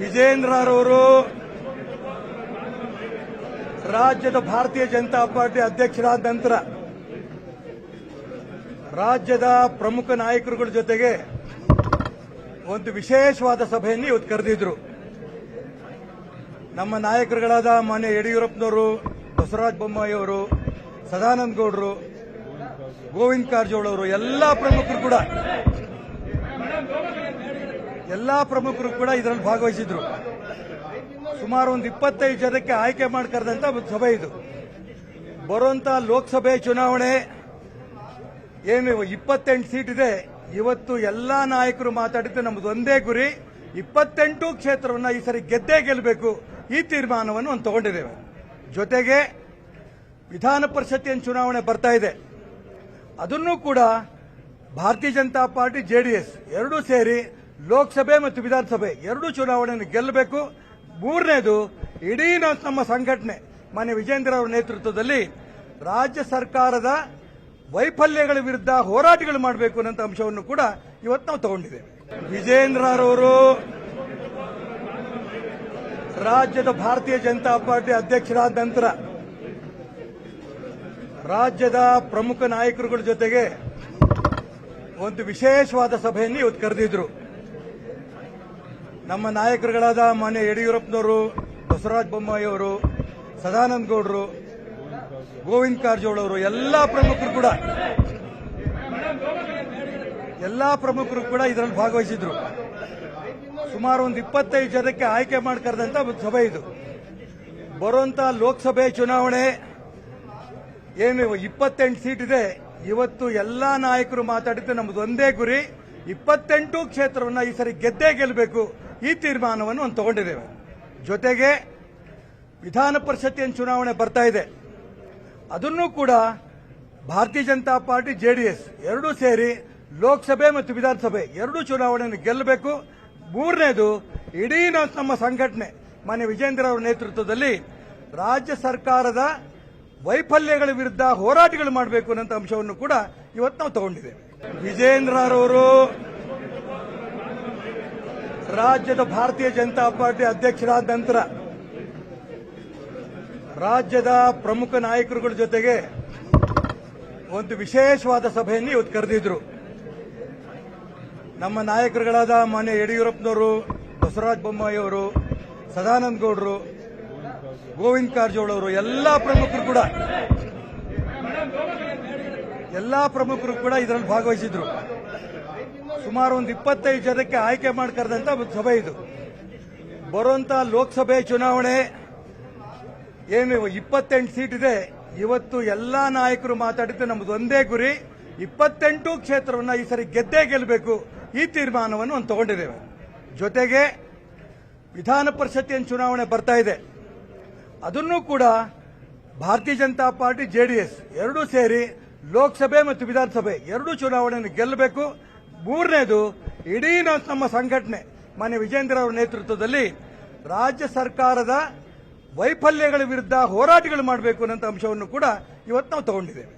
ವಿಜೇಂದ್ರರವರು ರಾಜ್ಯದ ಭಾರತೀಯ ಜನತಾ ಪಾರ್ಟಿ ಅಧ್ಯಕ್ಷರಾದ ನಂತರ ರಾಜ್ಯದ ಪ್ರಮುಖ ನಾಯಕರುಗಳ ಜೊತೆಗೆ ಒಂದು ವಿಶೇಷವಾದ ಸಭೆಯನ್ನು ಇವತ್ತು ಕರೆದಿದ್ರು. ನಮ್ಮ ನಾಯಕರುಗಳಾದ ಮಾನ್ಯ ಯಡಿಯೂರಪ್ಪನವರು, ಬಸವರಾಜ ಬೊಮ್ಮಾಯಿ ಅವರು, ಸದಾನಂದ ಗೌಡರು, ಗೋವಿಂದ ಕಾರಜೋಳ ಅವರು, ಎಲ್ಲ ಪ್ರಮುಖರು ಕೂಡ ಎಲ್ಲಾ ಪ್ರಮುಖರು ಕೂಡ ಇದರಲ್ಲಿ ಭಾಗವಹಿಸಿದ್ರು. ಸುಮಾರು ಒಂದು ಇಪ್ಪತ್ತೈದು ಜನಕ್ಕೆ ಆಯ್ಕೆ ಮಾಡಿ ಒಂದು ಸಭೆ ಇದು. ಬರುವಂತ ಲೋಕಸಭೆ ಚುನಾವಣೆ ಏನು ಇಪ್ಪತ್ತೆಂಟು ಸೀಟ್ ಇದೆ. ಇವತ್ತು ಎಲ್ಲಾ ನಾಯಕರು ಮಾತಾಡಿದ್ದು ನಮ್ದು ಒಂದೇ ಗುರಿ. ಇಪ್ಪತ್ತೆಂಟು ಕ್ಷೇತ್ರವನ್ನ ಈ ಸರಿ ಗೆದ್ದೇ ಗೆಲ್ಲಬೇಕು ಈ ತೀರ್ಮಾನವನ್ನು ಒಂದು ತಗೊಂಡಿದ್ದೇವೆ. ಜೊತೆಗೆ ವಿಧಾನ ಪರಿಷತ್ತಿನ ಚುನಾವಣೆ ಬರ್ತಾ ಇದೆ. ಅದನ್ನು ಕೂಡ ಭಾರತೀಯ ಜನತಾ ಪಾರ್ಟಿ ಜೆಡಿಎಸ್ ಎರಡೂ ಸೇರಿ ಲೋಕಸಭೆ ಮತ್ತು ವಿಧಾನಸಭೆ ಎರಡೂ ಚುನಾವಣೆಯನ್ನು ಗೆಲ್ಲಬೇಕು. ಮೂರನೇದು, ಇಡೀ ನಮ್ಮ ಸಂಘಟನೆ, ಮಾನ್ಯ ವಿಜೇಂದ್ರ ಅವರ ನೇತೃತ್ವದಲ್ಲಿ ರಾಜ್ಯ ಸರ್ಕಾರದ ವೈಫಲ್ಯಗಳ ವಿರುದ್ಧ ಹೋರಾಟಗಳು ಮಾಡಬೇಕು ಅನ್ನೋ ಅಂಶವನ್ನು ಕೂಡ ಇವತ್ತು ನಾವು ತಗೊಂಡಿದ್ದೇವೆ. ವಿಜೇಂದ್ರರವರು ರಾಜ್ಯದ ಭಾರತೀಯ ಜನತಾ ಪಾರ್ಟಿ ಅಧ್ಯಕ್ಷರಾದ ನಂತರ ರಾಜ್ಯದ ಪ್ರಮುಖ ನಾಯಕರುಗಳ ಜೊತೆಗೆ ಒಂದು ವಿಶೇಷವಾದ ಸಭೆಯನ್ನು ಇವತ್ತು ಕರೆದಿದ್ರು. ನಮ್ಮ ನಾಯಕರುಗಳಾದ ಮಾನ್ಯ ಯಡಿಯೂರಪ್ಪನವರು, ಬಸವರಾಜ ಬೊಮ್ಮಾಯಿ ಅವರು, ಸದಾನಂದ ಗೌಡರು, ಗೋವಿಂದ ಕಾರಜೋಳ ಅವರು, ಎಲ್ಲ ಪ್ರಮುಖರು ಕೂಡ, ಎಲ್ಲ ಪ್ರಮುಖರು ಕೂಡ ಇದರಲ್ಲಿ ಭಾಗವಹಿಸಿದ್ರು. ಸುಮಾರು ಒಂದು ಇಪ್ಪತ್ತೈದು ಜನಕ್ಕೆ ಆಯ್ಕೆ ಮಾಡಿ ಕರೆದಂತ ಒಂದು ಸಭೆ ಇದು. ಬರುವಂತ ಲೋಕಸಭೆ ಚುನಾವಣೆ ಏನು ಇಪ್ಪತ್ತೆಂಟು ಸೀಟ್ ಇದೆ. ಇವತ್ತು ಎಲ್ಲಾ ನಾಯಕರು ಮಾತಾಡಿದ್ದು ನಮ್ದು ಒಂದೇ ಗುರಿ. ಇಪ್ಪತ್ತೆಂಟು ಕ್ಷೇತ್ರವನ್ನು ಈ ಸರಿ ಗೆದ್ದೇ ಗೆಲ್ಲಬೇಕು ಈ ತೀರ್ಮಾನವನ್ನು ಒಂದು ತಗೊಂಡಿದ್ದೇವೆ. ಜೊತೆಗೆ ವಿಧಾನ ಪರಿಷತ್ತಿನ ಚುನಾವಣೆ ಬರ್ತಾ ಇದೆ. ಅದನ್ನು ಕೂಡ ಭಾರತೀಯ ಜನತಾ ಪಾರ್ಟಿ ಜೆಡಿಎಸ್ ಎರಡೂ ಸೇರಿ ಲೋಕಸಭೆ ಮತ್ತು ವಿಧಾನಸಭೆ ಎರಡೂ ಚುನಾವಣೆಯನ್ನು ಗೆಲ್ಲಬೇಕು. ಮೂರನೇದು, ಇಡೀ ನಮ್ಮ ಸಂಘಟನೆ, ಮಾನ್ಯ ವಿಜೇಂದ್ರ ಅವರ ನೇತೃತ್ವದಲ್ಲಿ ರಾಜ್ಯ ಸರ್ಕಾರದ ವೈಫಲ್ಯಗಳ ವಿರುದ್ಧ ಹೋರಾಟಗಳು ಮಾಡಬೇಕು ಅನ್ನೋ ಅಂಶವನ್ನು ಕೂಡ ಇವತ್ತು ನಾವು ತಗೊಂಡಿದ್ದೇವೆ. ವಿಜೇಂದ್ರರವರು ರಾಜ್ಯದ ಭಾರತೀಯ ಜನತಾ ಪಾರ್ಟಿ ಅಧ್ಯಕ್ಷರಾದ ನಂತರ ರಾಜ್ಯದ ಪ್ರಮುಖ ನಾಯಕರುಗಳ ಜೊತೆಗೆ ಒಂದು ವಿಶೇಷವಾದ ಸಭೆಯನ್ನು ಇವತ್ತು ಕರೆದಿದ್ರು. ನಮ್ಮ ನಾಯಕರುಗಳಾದ ಮಾನ್ಯ ಯಡಿಯೂರಪ್ಪನವರು, ಬಸವರಾಜ ಬೊಮ್ಮಾಯಿ ಅವರು ಸದಾನಂದ ಗೌಡರು, ಗೋವಿಂದ ಕಾರಜೋಳ ಅವರು, ಎಲ್ಲ ಪ್ರಮುಖರು ಕೂಡ ಎಲ್ಲಾ ಪ್ರಮುಖರು ಕೂಡ ಇದರಲ್ಲಿ ಭಾಗವಹಿಸಿದ್ರು. ಸುಮಾರು ಒಂದು ಇಪ್ಪತ್ತೈದು ಜನಕ್ಕೆ ಆಯ್ಕೆ ಮಾಡಿ ಕರೆದಂತ ಒಂದು ಸಭೆ ಇದು. ಬರುವಂತ ಲೋಕಸಭೆ ಚುನಾವಣೆ ಏನು ಇಪ್ಪತ್ತೆಂಟು ಸೀಟ್ ಇದೆ. ಇವತ್ತು ಎಲ್ಲಾ ನಾಯಕರು ಮಾತಾಡಿದ್ದು ನಮ್ದು ಒಂದೇ ಗುರಿ. ಇಪ್ಪತ್ತೆಂಟು ಕ್ಷೇತ್ರವನ್ನ ಈ ಸರಿ ಗೆದ್ದೇ ಗೆಲ್ಲಬೇಕು ಈ ತೀರ್ಮಾನವನ್ನು ಒಂದು ತಗೊಂಡಿದ್ದೇವೆ. ಜೊತೆಗೆ ವಿಧಾನ ಪರಿಷತ್ತಿನ ಚುನಾವಣೆ ಬರ್ತಾ ಇದೆ. ಅದನ್ನು ಕೂಡ ಭಾರತೀಯ ಜನತಾ ಪಾರ್ಟಿ ಜೆಡಿಎಸ್ ಎರಡೂ ಸೇರಿ ಲೋಕಸಭೆ ಮತ್ತು ವಿಧಾನಸಭೆ ಎರಡೂ ಚುನಾವಣೆಯನ್ನು ಗೆಲ್ಲಬೇಕು. ಮೂರನೇದು, ಇಡೀ ನಮ್ಮ ಸಂಘಟನೆ, ಮಾನ್ಯ ವಿಜೇಂದ್ರ ಅವರ ನೇತೃತ್ವದಲ್ಲಿ ರಾಜ್ಯ ಸರ್ಕಾರದ ವೈಫಲ್ಯಗಳ ವಿರುದ್ಧ ಹೋರಾಟಗಳು ಮಾಡಬೇಕು ಅನ್ನೋ ಅಂಶವನ್ನು ಕೂಡ ಇವತ್ತು ನಾವು ತಗೊಂಡಿದ್ದೇವೆ.